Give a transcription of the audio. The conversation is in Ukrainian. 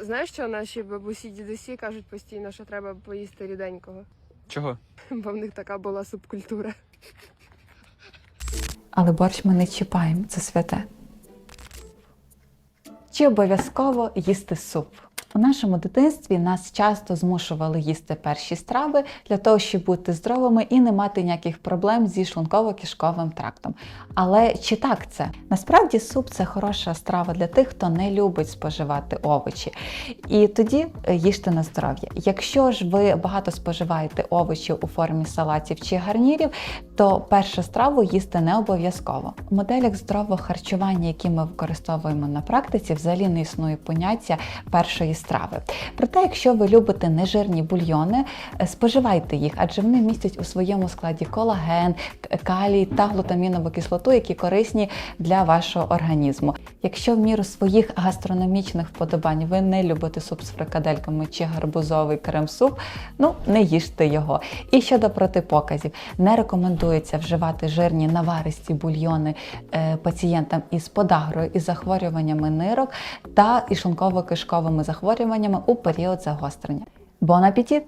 Знаєш, що наші бабусі дідусі кажуть постійно, що треба поїсти ріденького, Чого? бо в них така була субкультура. Але борщ ми не чіпаємо, це святе. Чи обов'язково їсти суп? Нашому дитинстві нас часто змушували їсти перші страви для того, щоб бути здоровими і не мати ніяких проблем зі шлунково-кишковим трактом. Але чи так це? Насправді суп це хороша страва для тих, хто не любить споживати овочі. І тоді е, їжте на здоров'я. Якщо ж ви багато споживаєте овочів у формі салатів чи гарнірів, то першу страву їсти не обов'язково. У моделях здорового харчування, які ми використовуємо на практиці, взагалі не існує поняття першої страви. Проте, якщо ви любите нежирні бульйони, е, споживайте їх, адже вони містять у своєму складі колаген, калій та глутамінову кислоту, які корисні для вашого організму. Якщо в міру своїх гастрономічних вподобань ви не любите суп з фрикадельками чи гарбузовий крем-суп, ну не їжте його. І щодо протипоказів, не рекомендується вживати жирні наваристі бульйони е, пацієнтам із подагрою і захворюваннями нирок та і шлунково-кишковими захворюваннями у період загострення. Бон апетит!